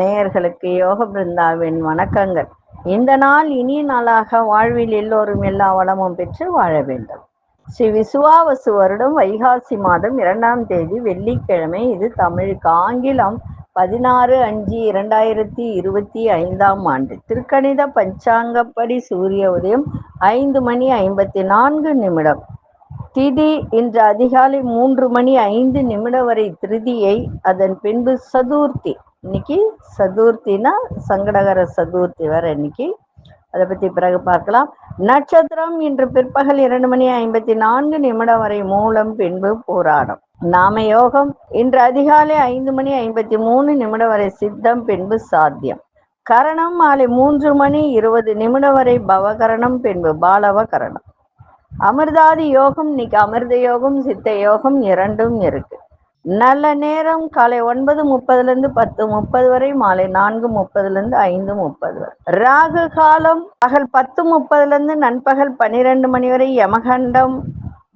நேயர்களுக்கு யோக பிருந்தாவின் வணக்கங்கள். இந்த நாள் இனிய நாளாக வாழ்வில் எல்லோரும் எல்லா வளமும் பெற்று வாழ வேண்டும். ஸ்ரீ விசுவாவசு வருடம் வைகாசி மாதம் இரண்டாம் தேதி வெள்ளிக்கிழமை. இது தமிழுக்கு ஆங்கிலம் பதினாறு அஞ்சு இரண்டாயிரத்தி இருபத்தி ஐந்தாம் ஆண்டு. திருக்கணித பஞ்சாங்கப்படி சூரிய உதயம் ஐந்து மணி ஐம்பத்தி நான்கு நிமிடம். திதி இன்று அதிகாலை மூன்று மணி ஐந்து நிமிடம் வரை திருதியை அதன் பின்பு சதுர்த்தி. இன்னைக்கு சதுர்த்தினா சங்கடகர சதுர்த்தி வர இன்னைக்கு. அதை பத்தி பிறகு பார்க்கலாம். நட்சத்திரம் இன்று பிற்பகல் இரண்டு மணி ஐம்பத்தி நான்கு நிமிடம் வரை மூலம் பின்பு போராடும். நாம யோகம் இன்று அதிகாலை ஐந்து மணி ஐம்பத்தி மூணு நிமிடம் வரை சித்தம் பின்பு சாத்தியம். கரணம் மாலை மூன்று மணி இருபது நிமிடம் வரை பவகரணம் பின்பு பாலவ கரணம் அமிர்தாதி யோகம் இன்னைக்கு அமிர்த யோகம் சித்த யோகம் இரண்டும் இருக்கு. நல்ல நேரம் காலை ஒன்பது முப்பதுல இருந்து பத்து முப்பது வரை மாலை நான்கு முப்பதுல இருந்து ஐந்து முப்பது வரை. ராகு காலம் பகல் பத்து முப்பதுல இருந்து நண்பகல் பன்னிரெண்டு மணி வரை யமகண்டம்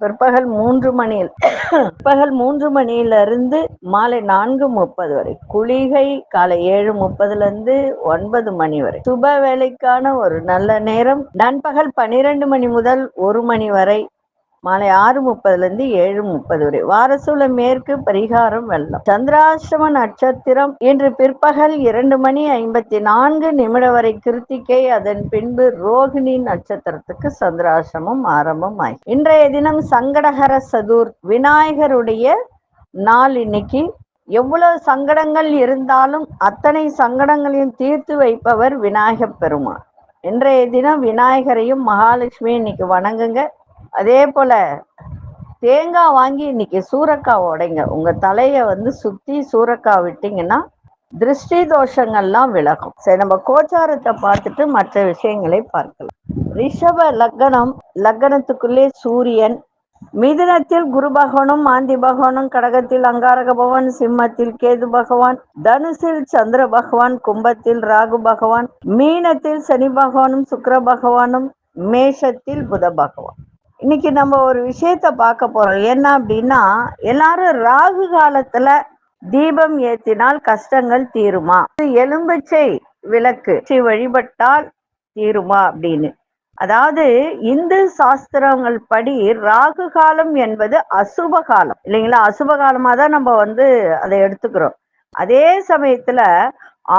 பிற்பகல் மூன்று மணியில் பிற்பகல் மூன்று மணியில இருந்து மாலை நான்கு முப்பது வரை குளிகை காலை ஏழு முப்பதுல இருந்து ஒன்பது மணி வரை. சுப வேலைக்கான ஒரு நல்ல நேரம். நண்பகல் பனிரெண்டு மணி முதல் ஒரு மணி வரை மாலை ஆறு முப்பதுல இருந்து ஏழு முப்பது வரை. வாரசூல மேற்கு பரிகாரம் வெள்ளம். சந்திராசிரம நட்சத்திரம் இன்று பிற்பகல் இரண்டு மணி ஐம்பத்தி நான்கு நிமிடம் வரை கிருத்திகை. அதன் பின்பு ரோகிணி நட்சத்திரத்துக்கு சந்திராசிரமம் ஆரம்பம் ஆகி இன்றைய தினம் சங்கடகர சதுர் விநாயகருடைய நாள் இன்னைக்கு. எவ்வளவு சங்கடங்கள் இருந்தாலும் அத்தனை சங்கடங்களையும் தீர்த்து வைப்பவர் விநாயகப் பெருமான். இன்றைய தினம் விநாயகரையும் மகாலட்சுமியும் இன்னைக்கு வணங்குங்க. அதே போல தேங்காய் வாங்கி இன்னைக்கு சூரக்காய் உடைங்க. உங்க தலைய வந்து சுத்தி சூரக்காய் விட்டீங்கன்னா திருஷ்டி தோஷங்கள்லாம் விலகும். சரி நம்ம கோச்சாரத்தை பார்த்துட்டு மற்ற விஷயங்களை பார்க்கலாம். ரிஷப லக்னம் லக்னத்துக்குள்ளே சூரியன் மிதுனத்தில் குரு பகவானும் ஆந்தி பகவானும் கடகத்தில் அங்காரக பகவான் சிம்மத்தில் கேது பகவான் தனுசில் சந்திர பகவான் கும்பத்தில் ராகு பகவான் மீனத்தில் சனி பகவானும் சுக்கர பகவானும் மேஷத்தில் புத பகவான். இன்னைக்கு நம்ம ஒரு விஷயத்த பார்க்க போறோம். என்ன அப்படின்னா எல்லாரும் ராகு காலத்துல தீபம் ஏத்தினால் கஷ்டங்கள் தீருமா? எலும்பச்சை விளக்கு. வழிபட்டால் தீருமா அப்படின்னு. அதாவது இந்து சாஸ்திரங்கள் படி ராகு காலம் என்பது அசுப காலம். இல்லைங்களா? அசுப காலமா தான் நம்ம வந்து அதை எடுத்துக்கிறோம். அதே சமயத்துல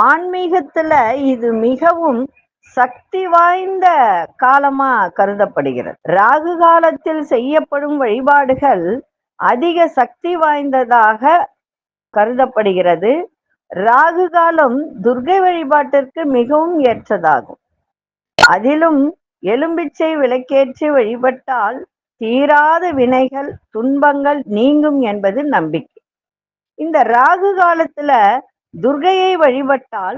ஆன்மீகத்துல இது மிகவும் சக்தி வாய்ந்த காலமா கருதப்படுகிறது. ராகு காலத்தில் செய்யப்படும் வழிபாடுகள் அதிக சக்தி வாய்ந்ததாக கருதப்படுகிறது. ராகு காலம் துர்கை வழிபாட்டிற்கு மிகவும் ஏற்றதாகும். அதிலும் எலும்பிச்சை விளக்கேற்றி வழிபட்டால் தீராத வினைகள் துன்பங்கள் நீங்கும் என்பது நம்பிக்கை. இந்த ராகு காலத்துல துர்கையை வழிபட்டால்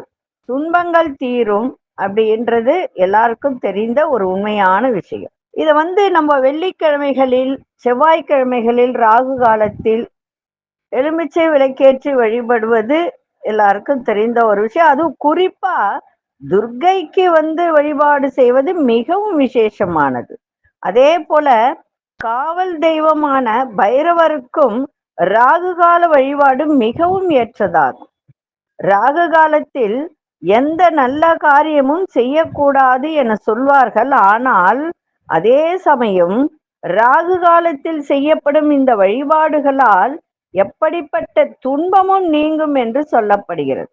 துன்பங்கள் தீரும் அப்படின்றது எல்லாருக்கும் தெரிந்த ஒரு உண்மையான விஷயம். இதை வந்து நம்ம வெள்ளிக்கிழமைகளில் செவ்வாய்க்கிழமைகளில் ராகு காலத்தில் எலுமிச்சை விளக்கேற்றி வழிபடுவது எல்லாருக்கும் தெரிந்த ஒரு விஷயம். அதுவும் குறிப்பா துர்கைக்கு வந்து வழிபாடு செய்வது மிகவும் விசேஷமானது. அதே போல காவல் தெய்வமான பைரவருக்கும் ராகு கால வழிபாடு மிகவும் ஏற்றதாகும். ராகு காலத்தில் எந்த நல்ல காரியமும் செய்யக்கூடாது என சொல்வார்கள். ஆனால் அதே சமயம் ராகு காலத்தில் செய்யப்படும் இந்த வழிபாடுகளால் எப்படிப்பட்ட துன்பமும் நீங்கும் என்று சொல்லப்படுகிறது.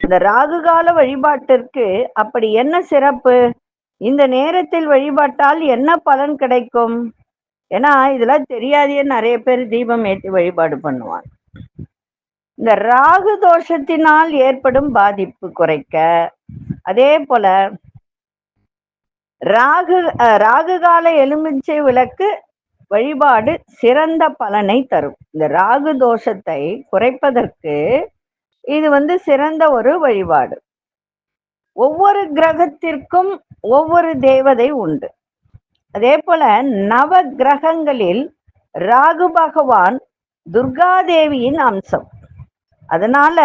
இந்த ராகு கால வழிபாட்டிற்கு அப்படி என்ன சிறப்பு? இந்த நேரத்தில் வழிபாட்டால் என்ன பலன் கிடைக்கும்? ஏன்னா இதெல்லாம் தெரியாதே நிறைய பேர் தீபம் ஏற்றி வழிபாடு பண்ணுவாங்க. இந்த ராகு தோஷத்தினால் ஏற்படும் பாதிப்பு குறைக்க அதே போல ராகு ராகு கால எலுமிச்சை விளக்கு வழிபாடு சிறந்த பலனை தரும். இந்த ராகு தோஷத்தை குறைப்பதற்கு இது வந்து சிறந்த ஒரு வழிபாடு. ஒவ்வொரு கிரகத்திற்கும் ஒவ்வொரு தேவதை உண்டு. அதே போல நவ கிரகங்களில் ராகு பகவான் துர்காதேவியின் அம்சம். அதனால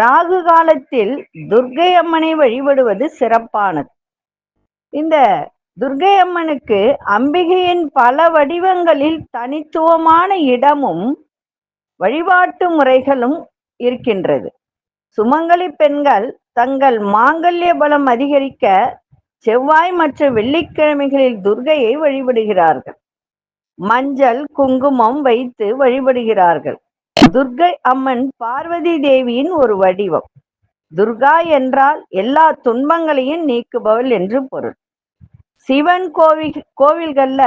ராகு காலத்தில் துர்கை அம்மனை வழிபடுவது சிறப்பானது. இந்த துர்க்கை அம்மனுக்கு அம்பிகையின் பல வடிவங்களில் தனித்துவமான இடமும் வழிபாட்டு முறைகளும் இருக்கின்றது. சுமங்கலி பெண்கள் தங்கள் மாங்கல்ய பலம் அதிகரிக்க செவ்வாய் மற்றும் வெள்ளிக்கிழமைகளில் துர்கையை வழிபடுகிறார்கள். மஞ்சள் குங்குமம் வைத்து வழிபடுகிறார்கள். துர்கை அம்மன் பார்வதி தேவியின் ஒரு வடிவம். துர்கா என்றால் எல்லா துன்பங்களையும் நீக்குபவள் என்று பொருள். சிவன் கோவில் கோவில்கள்ல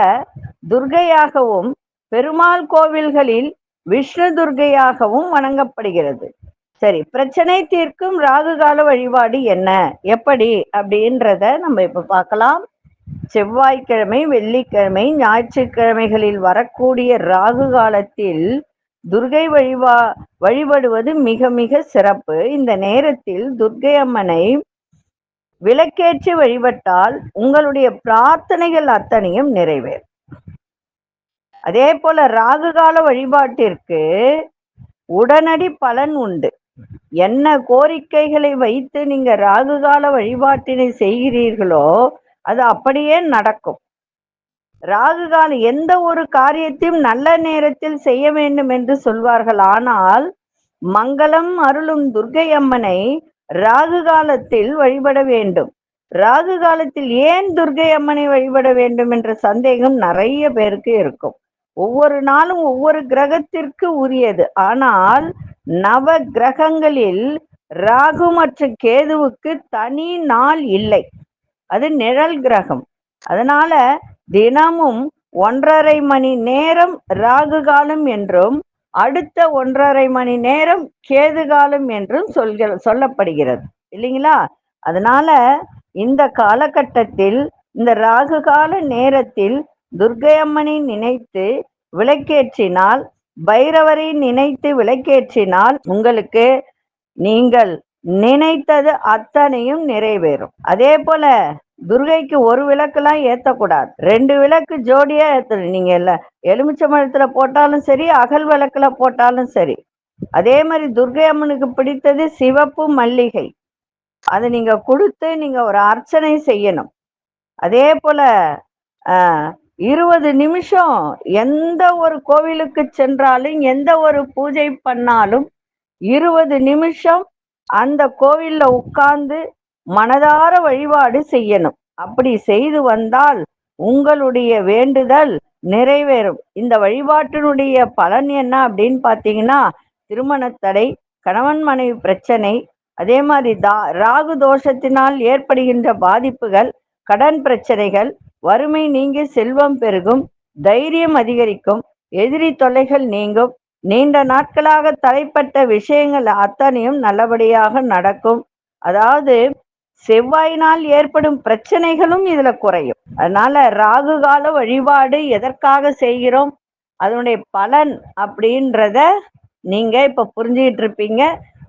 துர்கையாகவும் பெருமாள் கோவில்களில் விஷ்ணு துர்கையாகவும் வணங்கப்படுகிறது. சரி பிரச்சனை தீர்க்கும் ராகுகால வழிபாடு என்ன? எப்படி? அப்படின்றத நம்ம இப்ப பார்க்கலாம். செவ்வாய்க்கிழமை வெள்ளிக்கிழமை ஞாயிற்றுக்கிழமைகளில் வரக்கூடிய ராகு காலத்தில் துர்கை வழிபா வழிபடுவது மிக மிக சிறப்பு. இந்த நேரத்தில் துர்கை அம்மனை விளக்கேற்றி வழிபட்டால் உங்களுடைய பிரார்த்தனைகள் அத்தனையும் நிறைவேறும். அதே போல ராகுகால வழிபாட்டிற்கு உடனடி பலன் உண்டு. என்ன கோரிக்கைகளை வைத்து நீங்க ராகுகால வழிபாட்டினை செய்கிறீர்களோ அது அப்படியே நடக்கும். ராகு காலம் எந்த ஒரு காரியத்தையும் நல்ல நேரத்தில் செய்ய வேண்டும் என்று சொல்வார்கள். ஆனால் மங்களம் அருளும் துர்க்கை அம்மனை ராகு காலத்தில் வழிபட வேண்டும். ராகு காலத்தில் ஏன் துர்க்கை அம்மனை வழிபட வேண்டும் என்ற சந்தேகம் நிறைய பேருக்கு இருக்கும். ஒவ்வொரு நாளும் ஒவ்வொரு கிரகத்திற்கு உரியது. ஆனால் நவ கிரகங்களில் ராகு மற்றும் கேதுவுக்கு தனி நாள் இல்லை. அது நிழல் கிரகம். அதனால தினமும் ஒன்றரை மணி நேரம் ராகு காலம் என்றும் அடுத்த ஒன்றரை மணி நேரம் கேது காலம் என்றும் சொல்கிற சொல்லப்படுகிறது. இல்லைங்களா? அதனால இந்த காலகட்டத்தில் இந்த ராகு கால நேரத்தில் துர்கையம்மனை நினைத்து விளக்கேற்றினால் பைரவரை நினைத்து விளக்கேற்றினால் உங்களுக்கு நீங்கள் நினைத்தது அத்தனையும் நிறைவேறும். அதே போல துர்கைக்கு ஒரு விளக்குலாம் ஏற்றக்கூடாது ரெண்டு விளக்கு ஜோடியா ஏற்றணும் நீங்க எலுமிச்சை எலுமிச்சம்பழத்துல போட்டாலும் சரி அகல் விளக்குல போட்டாலும் சரி. அதே மாதிரி துர்கை அம்மனுக்கு பிடித்தது சிவப்பு மல்லிகை. அதை நீங்க கொடுத்து நீங்க ஒரு அர்ச்சனை செய்யணும். அதே போல ஆஹ், இருபது நிமிஷம் எந்த ஒரு கோவிலுக்கு சென்றாலும் எந்த ஒரு பூஜை பண்ணாலும் இருபது நிமிஷம் அந்த கோவில்ல உட்கார்ந்து மனதார வழிபாடு செய்யணும். அப்படி செய்து வந்தால் உங்களுடைய வேண்டுதல் நிறைவேறும். இந்த வழிபாட்டினுடைய பலன் என்ன அப்படின்னு பார்த்தீங்கன்னா திருமணத்தடை கணவன் மனைவி பிரச்சனை அதே மாதிரி தா ராகு தோஷத்தினால் ஏற்படுகின்ற பாதிப்புகள் கடன் பிரச்சனைகள் வறுமை நீங்கி செல்வம் பெருகும் தைரியம் அதிகரிக்கும் எதிரி தொல்லைகள் நீங்கும் நீண்ட நாட்களாக தலைப்பட்ட விஷயங்கள் அத்தனையும் நல்லபடியாக நடக்கும். அதாவது செவ்வாயினால் ஏற்படும் பிரச்சனைகளும் இதுல குறையும். அதனால ராகு கால வழிபாடு எதற்காக செய்கிறோம்? அதனுடைய பலன் அப்படின்றத நீங்க இப்ப புரிஞ்சுக்கிட்டு இருப்பீங்க.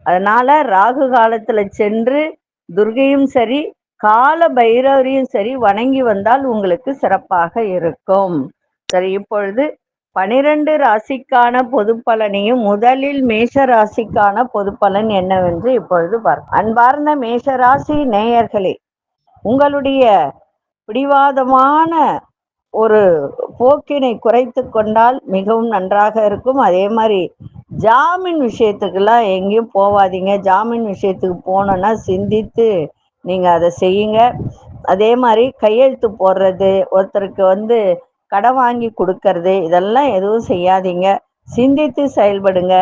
அதனால ராகு காலத்துல சென்று துர்கையும் சரி கால பைரவரையும் சரி வணங்கி வந்தால் உங்களுக்கு சிறப்பாக இருக்கும். சரி இப்பொழுது பனிரெண்டு ராசிக்கான பொது பலனையும் முதலில் மேஷ ராசிக்கான பொது பலன் என்னவென்று இப்பொழுது பார்ப்போம். அன்பார்ந்த மேஷ ராசி நேயர்களே உங்களுடைய பிடிவாதமான ஒரு போக்கினை குறைத்து கொண்டால் மிகவும் நன்றாக இருக்கும். அதே மாதிரி ஜாமீன் விஷயத்துக்கெல்லாம் எங்கேயும் போகாதீங்க ஜாமீன் விஷயத்துக்கு போனோன்னா சிந்தித்து நீங்கள் அதை செய்யுங்க. அதே மாதிரி கையெழுத்து போடுறது ஒருத்தருக்கு வந்து கடன் வாங்கி கொடுக்கறது இதெல்லாம் எதுவும் செய்யாதீங்க. சிந்தித்து செயல்படுங்க.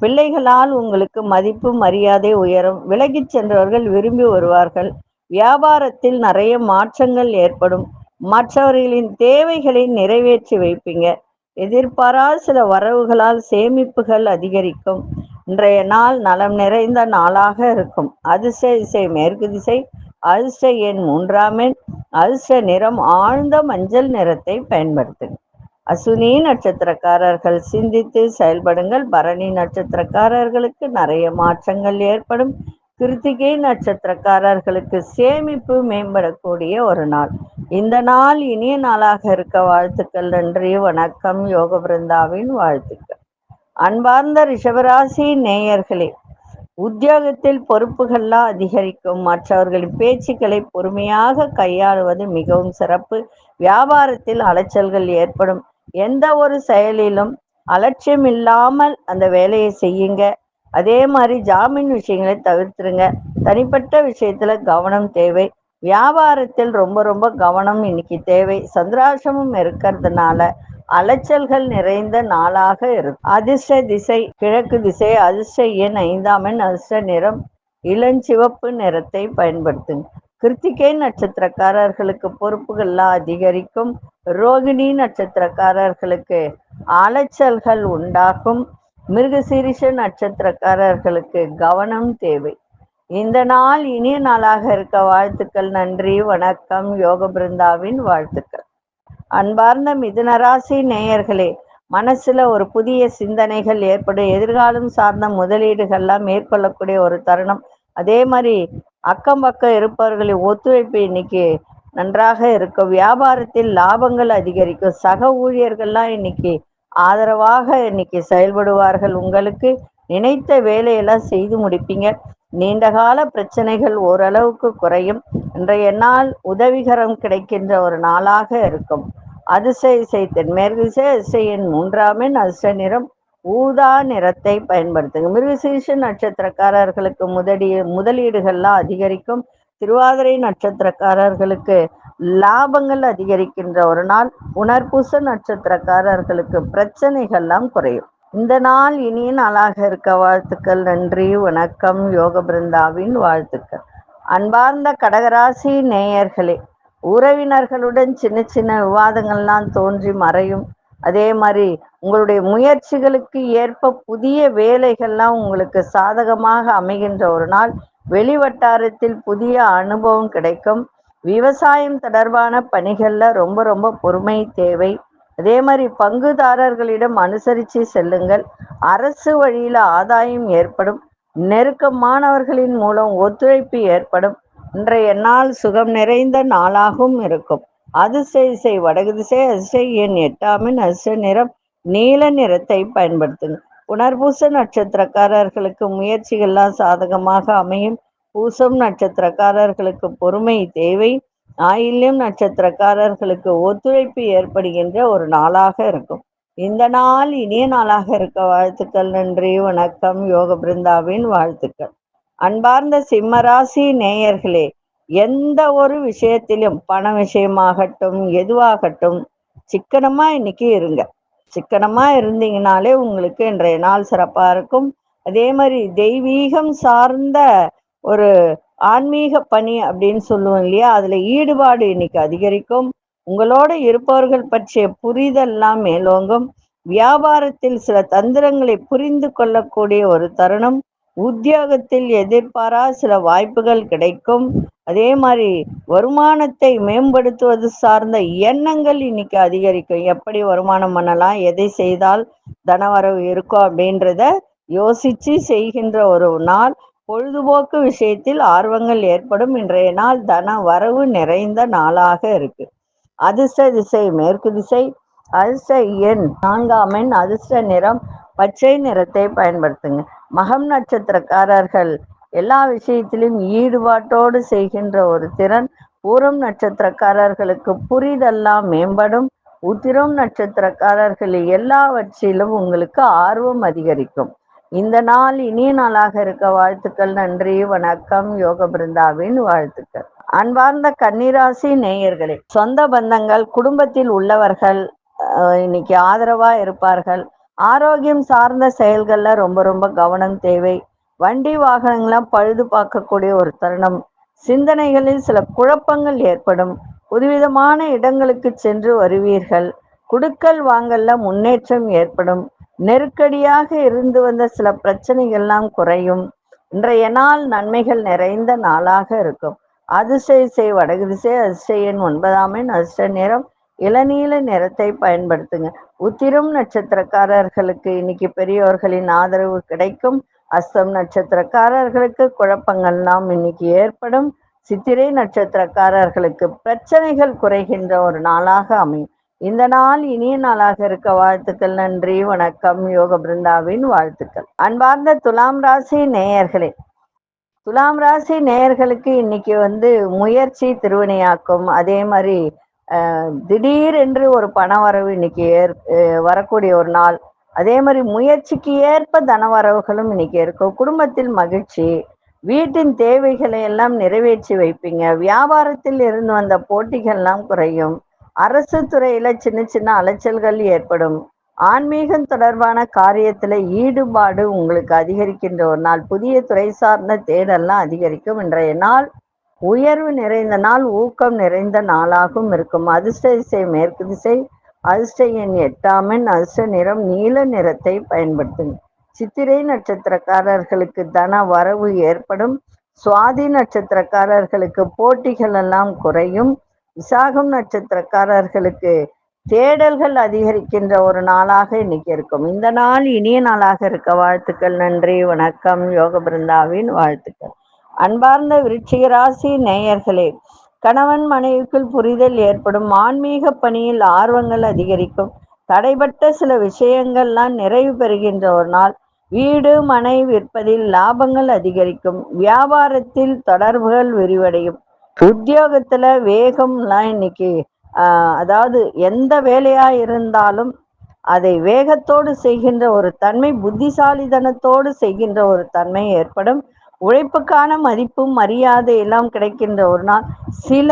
பிள்ளைகளால் உங்களுக்கு மதிப்பு மரியாதை உயரும். விலகிச் சென்றவர்கள் விரும்பி வருவார்கள். வியாபாரத்தில் நிறைய மாற்றங்கள் ஏற்படும். மற்றவர்களின் தேவைகளை நிறைவேற்றி வைப்பீங்க. எதிர்பாராத சில வரவுகளால் சேமிப்புகள் அதிகரிக்கும். இன்றைய நாள் நலம் நிறைந்த நாளாக இருக்கும். அதிசய திசை மேற்கு திசை அல்ச எண் மூன்றாம் எண் அதிர்ஷ்ட நிறம் ஆழ்ந்த மஞ்சள் நிறத்தை பயன்படுத்துங்கள் அசுனி நட்சத்திரக்காரர்கள் சிந்தித்து செயல்படுங்கள். பரணி நட்சத்திரக்காரர்களுக்கு நிறைய மாற்றங்கள் ஏற்படும். கிருத்திகை நட்சத்திரக்காரர்களுக்கு சேமிப்பு மேம்படக்கூடிய ஒரு நாள். இந்த நாள் இனிய நாளாக இருக்க வாழ்த்துக்கள். நன்றி வணக்கம். யோக பிருந்தாவின் வாழ்த்துக்கள். அன்பார்ந்த ரிஷபராசி நேயர்களே உத்தியோகத்தில் பொறுப்புகள்லாம் அதிகரிக்கும். மற்றவர்களின் பேச்சுக்களை பொறுமையாக கையாளுவது மிகவும் சிறப்பு. வியாபாரத்தில் அலைச்சல்கள் ஏற்படும். எந்த ஒரு செயலிலும் அலட்சியம் இல்லாமல் அந்த வேலையை செய்யுங்க. அதே மாதிரி ஜாமீன் விஷயங்களை தவிர்த்துருங்க. தனிப்பட்ட விஷயத்துல கவனம் தேவை. வியாபாரத்தில் ரொம்ப ரொம்ப கவனம் இன்னைக்கு தேவை. சந்திராசமும் இருக்கிறதுனால அலைச்சல்கள் நிறைந்த நாளாக இருக்கும். அதிர்ஷ்ட திசை கிழக்கு திசை அதிர்ஷ்ட எண் ஐந்தாம் எண் அதிர்ஷ்ட நிறம் இளஞ்சிவப்பு நிறத்தை பயன்படுத்துங்க கிருத்திகை நட்சத்திரக்காரர்களுக்கு பொறுப்புகள்லாம் அதிகரிக்கும். ரோகிணி நட்சத்திரக்காரர்களுக்கு அலைச்சல்கள் உண்டாகும். மிருகசீரிஷ நட்சத்திரக்காரர்களுக்கு கவனம் தேவை. இந்த நாள் இனிய நாளாக இருக்க வாழ்த்துக்கள். நன்றி வணக்கம். யோக பிருந்தாவின் வாழ்த்துக்கள். அன்பார்ந்த மிதுனராசி நேயர்களே மனசுல ஒரு புதிய சிந்தனைகள் ஏற்படும். எதிர்காலம் சார்ந்த முதலீடுகள்லாம் மேற்கொள்ளக்கூடிய ஒரு தருணம். அதே மாதிரி அக்கம் பக்கம் இருப்பவர்களின் ஒத்துழைப்பு இன்னைக்கு நன்றாக இருக்கும். வியாபாரத்தில் லாபங்கள் அதிகரிக்கும். சக ஊழியர்கள்லாம் இன்னைக்கு ஆதரவாக இன்னைக்கு செயல்படுவார்கள். உங்களுக்கு நினைத்த வேலையெல்லாம் செய்து முடிப்பீங்க. நீண்டகால பிரச்சனைகள் ஓரளவுக்கு குறையும். இன்றைய நாள் உதவிகரம் கிடைக்கின்ற ஒரு நாளாக இருக்கும். அதிசய இசை தென்மேற்கு இசை இசையின் மூன்றாம் எண் அதிர்ஷ்ட நிறம் ஊதா நிறத்தை பயன்படுத்துங்க. மிருகசீர்ஷ நட்சத்திரக்காரர்களுக்கு முதலீ முதலீடுகள்லாம் அதிகரிக்கும். திருவாதிரை நட்சத்திரக்காரர்களுக்கு லாபங்கள் அதிகரிக்கின்ற ஒரு நாள். உணர்பூச நட்சத்திரக்காரர்களுக்கு பிரச்சனைகள்லாம் குறையும். இந்த நாள் இனிய நாளாக இருக்க வாழ்த்துக்கள் நன்றி வணக்கம் யோக பிருந்தாவின் வாழ்த்துக்கள். அன்பார்ந்த கடகராசி நேயர்களே உறவினர்களுடன் சின்ன சின்ன விவாதங்கள்லாம் தோன்றி மறையும். அதே மாதிரி உங்களுடைய முயற்சிகளுக்கு ஏற்ப புதிய வேலைகள்லாம் உங்களுக்கு சாதகமாக அமைகின்ற ஒரு நாள். வெளிவட்டாரத்தில் புதிய அனுபவம் கிடைக்கும். விவசாயம் தொடர்பான பணிகளில் ரொம்ப ரொம்ப பொறுமை தேவை. அதே மாதிரி பங்குதாரர்களிடம் அனுசரித்து செல்லுங்கள். அரசு வழியில் ஆதாயம் ஏற்படும். நெருக்கமானவர்களின் மூலம் ஒத்துழைப்பு ஏற்படும். இன்றைய நாள் சுகம் நிறைந்த நாளாகவும் இருக்கும். அதிசய இசை வடகு திசை அதிசய எண் எட்டாமின் அதிர்ஷ்ட நிறம் நீல நிறத்தை பயன்படுத்துங்க புனர்பூச நட்சத்திரக்காரர்களுக்கு முயற்சிகள்லாம் சாதகமாக அமையும். பூசம் நட்சத்திரக்காரர்களுக்கு பொறுமை தேவை. ஆயில்யம் நட்சத்திரக்காரர்களுக்கு ஒத்துழைப்பு ஏற்படுகின்ற ஒரு நாளாக இருக்கும். இந்த நாள் இனிய நாளாக இருக்க வாழ்த்துக்கள் நன்றி வணக்கம் யோக பிருந்தாவின் வாழ்த்துக்கள். அன்பார்ந்த சிம்மராசி நேயர்களே எந்த ஒரு விஷயத்திலும் பண விஷயமாகட்டும் எதுவாகட்டும் சிக்கனமா இன்னைக்கு இருங்க. சிக்கனமா இருந்தீங்கனாலே உங்களுக்கு இன்றைய நாள் சிறப்பா இருக்கும். அதே மாதிரி தெய்வீகம் சார்ந்த ஒரு ஆன்மீக பணி அப்படின்னு சொல்லுவோம் இல்லையா? அதுல ஈடுபாடு இன்னைக்கு அதிகரிக்கும். உங்களோட இருப்பவர்கள் பற்றிய புரிதெல்லாம் மேலோங்கும். வியாபாரத்தில் சில தந்திரங்களை புரிந்து கொள்ளக்கூடிய ஒரு தருணம். உத்தியோகத்தில் எதிர்பாரா சில வாய்ப்புகள் கிடைக்கும். அதே மாதிரி வருமானத்தை மேம்படுத்துவது சார்ந்த எண்ணங்கள் இன்னைக்கு அதிகரிக்கும். எப்படி வருமானம் பண்ணலாம்? எதை செய்தால் தனவரவு இருக்கும் அப்படின்றத யோசிச்சு செய்கின்ற ஒரு நாள். பொழுதுபோக்கு விஷயத்தில் ஆர்வங்கள் ஏற்படும். இன்றைய நாள் தன வரவு நிறைந்த நாளாக இருக்கு. அதிர்ஷ்ட திசை மேற்கு திசை அதிர்ஷ்ட எண் நான்காம் எண் அதிர்ஷ்ட நிறம் பச்சை நிறத்தை பயன்படுத்துங்க. மகம் நட்சத்திரக்காரர்கள் எல்லா விஷயத்திலும் ஈடுபாட்டோடு செய்கின்ற ஒரு திறன். பூரம் நட்சத்திரக்காரர்களுக்கு புரிதெல்லாம் மேம்படும். உத்திரம் நட்சத்திரக்காரர்கள் எல்லாவற்றிலும் உங்களுக்கு ஆர்வம் அதிகரிக்கும். இந்த நாள் இனிய நாளாக இருக்க வாழ்த்துக்கள் நன்றி வணக்கம் யோக பிருந்தாவின் வாழ்த்துக்கள். அன்பார்ந்த கன்னிராசி நேயர்களே சொந்த பந்தங்கள் குடும்பத்தில் உள்ளவர்கள் இன்னைக்கு ஆதரவா இருப்பார்கள். ஆரோக்கியம் சார்ந்த செயல்கள்ல ரொம்ப ரொம்ப கவனம் தேவை. வண்டி வாகனங்கள்லாம் பழுது பார்க்கக்கூடிய ஒரு தருணம். சிந்தனைகளில் சில குழப்பங்கள் ஏற்படும். புதுவிதமான இடங்களுக்கு சென்று வருவீர்கள். குடுக்கல் வாங்கல்ல முன்னேற்றம் ஏற்படும். நெருக்கடியாக இருந்து வந்த சில பிரச்சனைகள்லாம் குறையும். இன்றைய நாள் நன்மைகள் நிறைந்த நாளாக இருக்கும். அதிசய இசை வடகு திசை ஒன்பதாம் எண் அதிர்ஷ்ட நிறம் இளநீல நிறத்தை பயன்படுத்துங்க. உத்திரம் நட்சத்திரக்காரர்களுக்கு இன்னைக்கு பெரியோர்களின் ஆதரவு கிடைக்கும். அஸ்தம் நட்சத்திரக்காரர்களுக்கு குழப்பங்கள்லாம் இன்னைக்கு ஏற்படும். சித்திரை நட்சத்திரக்காரர்களுக்கு பிரச்சனைகள் குறைகின்ற ஒரு நாளாக அமையும். இந்த நாள் இனிய நாளாக இருக்க வாழ்த்துக்கள் நன்றி வணக்கம் யோக பிருந்தாவின் வாழ்த்துக்கள். அன்பார்ந்த துலாம் ராசி நேயர்களே துலாம் ராசி நேயர்களுக்கு இன்னைக்கு வந்து முயற்சி திருவினையாக்கும். அதே மாதிரி திடீரென்று ஒரு பண வரவு இன்னைக்கு ஏற் வரக்கூடிய ஒரு நாள். அதே மாதிரி முயற்சிக்கு ஏற்ப தனவரவுகளும் இன்னைக்கு இருக்கும். குடும்பத்தில் மகிழ்ச்சி வீட்டின் தேவைகளை எல்லாம் நிறைவேற்றி வைப்பீங்க. வியாபாரத்தில் இருந்து வந்த போட்டிகள்லாம் குறையும். அரசு துறையில சின்ன சின்ன அலைச்சல்கள் ஏற்படும். ஆன்மீகம் தொடர்பான காரியத்துல ஈடுபாடு உங்களுக்கு அதிகரிக்கின்ற ஒரு நாள். புதிய துறை சார்ந்த தேடல்லாம் அதிகரிக்கும். இன்றைய நாள் உயர்வு நிறைந்த நாள் ஊக்கம் நிறைந்த நாளாகவும் இருக்கும். அதிர்ஷ்ட திசை மேற்கு திசை அதிர்ஷ்ட எண் எட்டாம் அதிர்ஷ்ட நிறம் நீல நிறத்தை பயன்படுத்தும். சித்திரை நட்சத்திரக்காரர்களுக்கு தன வரவு ஏற்படும். சுவாதி நட்சத்திரக்காரர்களுக்கு போட்டிகள் எல்லாம் குறையும். விசாகம் நட்சத்திரக்காரர்களுக்கு தேடல்கள் அதிகரிக்கின்ற ஒரு நாளாக இன்னைக்கு இருக்கும். இந்த நாள் இனிய நாளாக இருக்க வாழ்த்துக்கள் நன்றி வணக்கம் யோக பிருந்தாவின் வாழ்த்துக்கள். அன்பார்ந்த விருச்சிக ராசி நேயர்களே கணவன் மனைவிக்குள் புரிதல் ஏற்படும் ஆன்மீக பணியில் ஆர்வங்கள் அதிகரிக்கும் தடைபட்ட சில விஷயங்கள்லாம் நிறைவு பெறுகின்ற ஒரு நாள். வீடு மனை விற்பதில் லாபங்கள் அதிகரிக்கும் வியாபாரத்தில் தொடர்புகள் விரிவடையும் உத்தியோகத்துல வேகம்லாம் இன்னைக்கு அதாவது எந்த வேலையா இருந்தாலும் அதை வேகத்தோடு செய்கின்ற ஒரு தன்மை புத்திசாலிதனத்தோடு செய்கின்ற ஒரு தன்மை ஏற்படும். உழைப்புக்கான மதிப்பும் மரியாதை எல்லாம் கிடைக்கின்ற ஒரு நாள். சில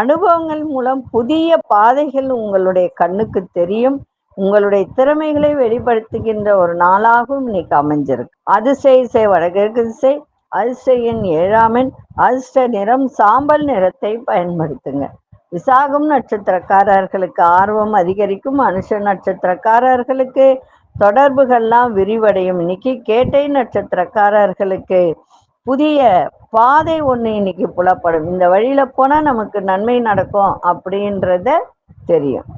அனுபவங்கள் மூலம் புதிய பாதைகள் உங்களுடைய கண்ணுக்கு தெரியும். உங்களுடைய திறமைகளை வெளிப்படுத்துகின்ற ஒரு நாளாகவும் இன்னைக்கு அமைஞ்சிருக்கு. அது செய் வடகிழக்கு திசை அல்சையின் ஏழாமின் ஏழாம் நிறம் சாம்பல் நிறத்தை பயன்படுத்துங்க. விசாகம் நட்சத்திரக்காரர்களுக்கு ஆர்வம் அதிகரிக்கும். அனுஷ நட்சத்திரக்காரர்களுக்கு தொடர்புகள்லாம் விரிவடையும். இன்னைக்கு கேட்டை நட்சத்திரக்காரர்களுக்கு புதிய பாதை ஒன்று இன்னைக்கு புலப்படும். இந்த வழியில் போனால் நமக்கு நன்மை நடக்கும் அப்படின்றத தெரியும்.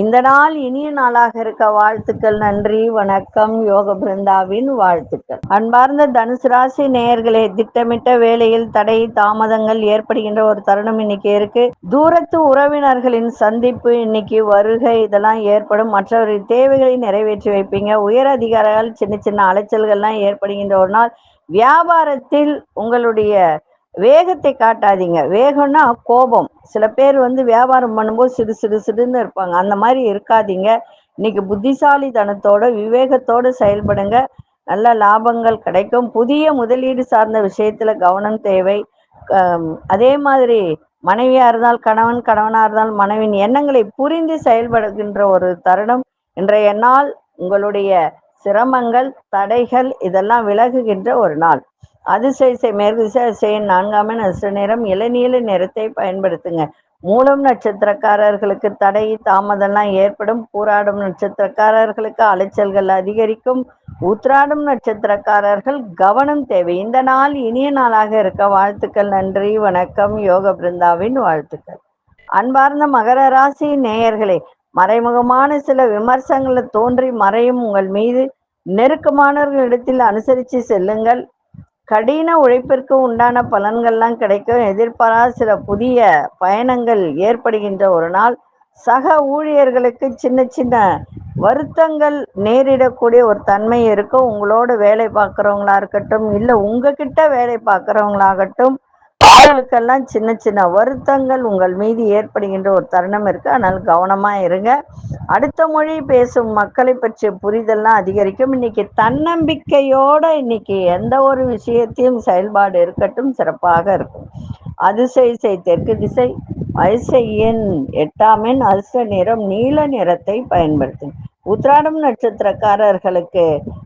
இந்த நாள் இனிய நாளாக இருக்க வாழ்த்துக்கள் நன்றி வணக்கம் யோக பிருந்தாவின் வாழ்த்துக்கள். அன்பார்ந்த தனுசு ராசி நேயர்களே திட்டமிட்ட வேலையில் தடை தாமதங்கள் ஏற்படுகின்ற ஒரு தருணம் இன்னைக்கு இருக்கு. தூரத்து உறவினர்களின் சந்திப்பு இன்னைக்கு வருகை இதெல்லாம் ஏற்படும். மற்றவரின் தேவைகளை நிறைவேற்றி வைப்பீங்க. உயர் அதிகாரிகள் சின்ன சின்ன அலைச்சல்கள்லாம் ஏற்படுகின்ற ஒரு நாள். வியாபாரத்தில் உங்களுடைய வேகத்தை காட்டாதீங்க. வேகம்னா கோபம். சில பேர் வந்து வியாபாரம் பண்ணும்போது சிறு சிறு சிறுன்னு இருப்பாங்க. அந்த மாதிரி இருக்காதீங்க. இன்னைக்கு புத்திசாலித்தனத்தோட விவேகத்தோடு செயல்படுங்க. நல்ல லாபங்கள் கிடைக்கும். புதிய முதலீடு சார்ந்த விஷயத்துல கவனம் தேவை. அதே மாதிரி மனைவியா இருந்தால் கணவன் கணவனா இருந்தால் மனைவின் எண்ணங்களை புரிந்து செயல்படுகின்ற ஒரு தருணம். இன்றைய நாள் உங்களுடைய சிரமங்கள் தடைகள் இதெல்லாம் விலகுகின்ற ஒரு நாள். அதிசய மேற்கு திசை அதிசயம் நான்காம் நஷ்ட அதிர்ஷ்ட நிறம் இளநீல நிறத்தை பயன்படுத்துங்க. மூலம் நட்சத்திரக்காரர்களுக்கு தடை தாமதம்லாம் ஏற்படும். பூராடும் நட்சத்திரக்காரர்களுக்கு அலைச்சல்கள் அதிகரிக்கும். உத்ராடும் நட்சத்திரக்காரர்கள் கவனம் தேவை. இந்த நாள் இனிய நாளாக இருக்க வாழ்த்துக்கள் நன்றி வணக்கம். யோக பிருந்தாவின் வாழ்த்துக்கள். அன்பார்ந்த மகர ராசி நேயர்களே மறைமுகமான சில விமர்சனங்களை தோன்றி மறையும் உங்கள் மீது நெருக்கமானவர்களிடத்தில் அனுசரித்து செல்லுங்கள். கடின உழைப்பிற்கு உண்டான பலன்கள்லாம் கிடைக்கும். எதிர்பாராத சில புதிய பயணங்கள் ஏற்படுகின்ற ஒரு நாள். சக ஊழியர்களுக்கு சின்ன சின்ன வருத்தங்கள் நேரிடக்கூடிய ஒரு தன்மை இருக்கும். உங்களோட வேலை பார்க்குறவங்களா இருக்கட்டும் இல்லை உங்ககிட்ட வேலை பார்க்குறவங்களாகட்டும் அவர்களுக்கெல்லாம் சின்ன சின்ன வருத்தங்கள் உங்கள் மீது ஏற்படுகின்ற ஒரு தருணம் இருக்கு. அதனால் கவனமா இருங்க. அடுத்த மொழி பேசும் மக்களை பற்றிய புரிதல்லாம் அதிகரிக்கும். இன்னைக்கு தன்னம்பிக்கையோட இன்னைக்கு எந்த ஒரு விஷயத்தையும் செயல்பாடு இருக்கட்டும் சிறப்பாக இருக்கும். அதிசை இசை தெற்கு திசை அதிசய எட்டாமின் எட்டாம் எண் நிறம் நீல நிறத்தை பயன்படுத்தும் உத்ராடம் நட்சத்திரக்காரர்களுக்கு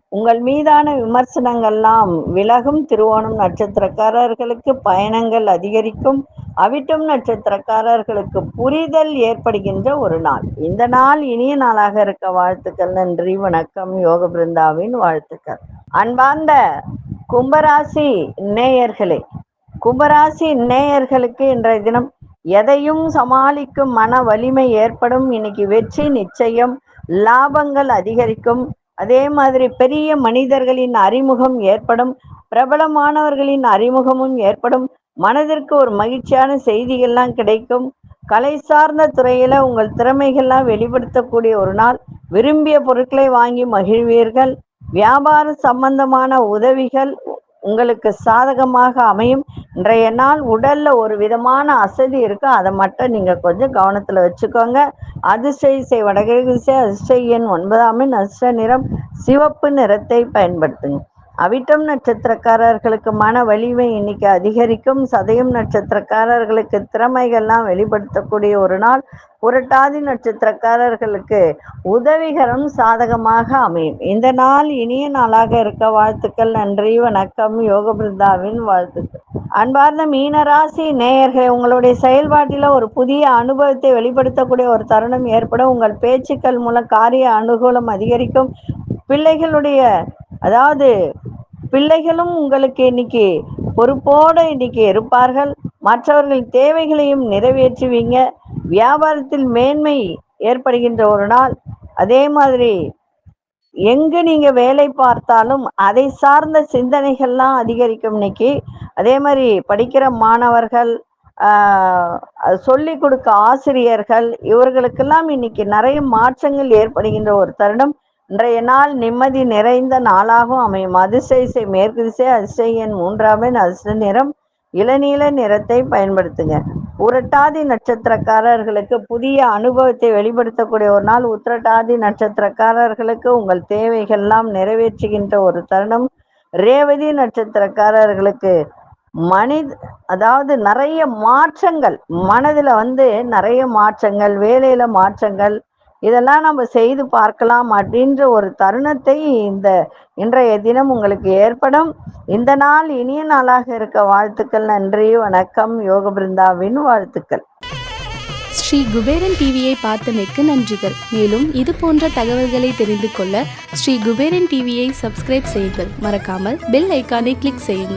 உங்கள் மீதான விமர்சனங்கள்லாம் விலகும். திருவோணம் நட்சத்திரக்காரர்களுக்கு பயணங்கள் அதிகரிக்கும். அவிட்டம் நட்சத்திரக்காரர்களுக்கு புரிதல் ஏற்படுகின்ற ஒரு நாள். இந்த நாள் இனிய நாளாக இருக்க வாழ்த்துக்கள் நன்றி வணக்கம். யோக பிருந்தாவின் வாழ்த்துக்கள். அன்பார்ந்த கும்பராசி நேயர்களே கும்பராசி நேயர்களுக்கு இன்றைய தினம் எதையும் சமாளிக்கும் மன வலிமை ஏற்படும். இன்னைக்கு வெற்றி நிச்சயம். லாபங்கள் அதிகரிக்கும். அதே மாதிரி பெரிய மனிதர்களின் அறிமுகம் ஏற்படும். பிரபலமானவர்களின் அறிமுகமும் ஏற்படும். மனதிற்கு ஒரு மகிழ்ச்சியான செய்திகள்லாம் கிடைக்கும். கலை சார்ந்த துறையில உங்கள் திறமைகள்லாம் வெளிப்படுத்தக்கூடிய ஒரு நாள். விரும்பிய பொருட்களை வாங்கி மகிழ்வீர்கள். வியாபார சம்பந்தமான உதவிகள் உங்களுக்கு சாதகமாக அமையும். இன்றைய நாள் உடல்ல ஒரு விதமான அசதி இருக்கு. அதை மட்டும் நீங்க கொஞ்சம் கவனத்துல வச்சுக்கோங்க. அதிசய செய் வடகிழக்கு திசை எண் ஒன்பதாம் எண் அதிர்ஷ்ட நிறம் சிவப்பு நிறத்தை பயன்படுத்துங்க. அவிட்டம் நட்சத்திரக்காரர்களுக்கு மன வலிமை இன்னைக்கு அதிகரிக்கும். சதயம் நட்சத்திரக்காரர்களுக்கு திறமைகள்லாம் வெளிப்படுத்தக்கூடிய ஒரு நாள். புரட்டாதி நட்சத்திரக்காரர்களுக்கு உதவிகரம் சாதகமாக அமையும். இந்த நாள் இனிய நாளாக இருக்க வாழ்த்துக்கள் நன்றி வணக்கம். யோக பிருந்தாவின் வாழ்த்துக்கள். அன்பார்ந்த மீனராசி நேயர்களே உங்களுடைய செயல்பாட்டில் ஒரு புதிய அனுபவத்தை வெளிப்படுத்தக்கூடிய ஒரு தருணம் ஏற்பட உங்கள் பேச்சுக்கள் மூலம் காரிய அனுகூலம் அதிகரிக்கும். பிள்ளைகளுடைய அதாவது பிள்ளைகளும் உங்களுக்கு இன்னைக்கு பொறுப்போடு இன்னைக்கு இருப்பார்கள். மற்றவர்கள் தேவைகளையும் நிறைவேற்றுவீங்க. வியாபாரத்தில் மேன்மை ஏற்படுகின்ற ஒரு நாள். அதே மாதிரி எங்கு நீங்க வேலை பார்த்தாலும் அதை சார்ந்த சிந்தனைகள்லாம் அதிகரிக்கும் இன்னைக்கு. அதே மாதிரி படிக்கிற மாணவர்கள் சொல்லி கொடுக்க ஆசிரியர்கள் இவர்களுக்கெல்லாம் இன்னைக்கு நிறைய மாற்றங்கள் ஏற்படுகின்ற ஒரு தருணம். இன்றைய நாள் நிம்மதி நிறைந்த நாளாகவும் அமையும். அதிர்ஷ்ட இசை மேற்கு திசை அதிசயன் மூன்றாம் அதிர்ஷ்ட நிறம். இளநீல நிறத்தை பயன்படுத்துங்க. உரட்டாதி நட்சத்திரக்காரர்களுக்கு புதிய அனுபவத்தை வெளிப்படுத்தக்கூடிய ஒரு நாள். உத்திரட்டாதி நட்சத்திரக்காரர்களுக்கு உங்கள் தேவைகள்லாம் நிறைவேற்றுகின்ற ஒரு தருணம். ரேவதி நட்சத்திரக்காரர்களுக்கு மனித அதாவது நிறைய மாற்றங்கள். மனதில் வந்து நிறைய மாற்றங்கள் வேலையில மாற்றங்கள் இதெல்லாம் நம்ம செய்து பார்க்கலாம் அப்படின்ற ஒரு தருணத்தை இந்த இன்றைய தினம் உங்களுக்கு ஏற்படும். இந்த நாள் இனிய நாளாக இருக்க வாழ்த்துக்கள் நன்றி வணக்கம். யோக பிருந்தாவின் வாழ்த்துக்கள். ஸ்ரீ குபேரன் டிவியை பார்த்தமைக்கு நன்றிகள். மேலும் இது போன்ற தகவல்களை தெரிந்து கொள்ள ஸ்ரீ குபேரன் டிவியை சப்ஸ்கிரைப் செய்யுங்கள். மறக்காமல் பெல் ஐக்கானை கிளிக் செய்யுங்கள்.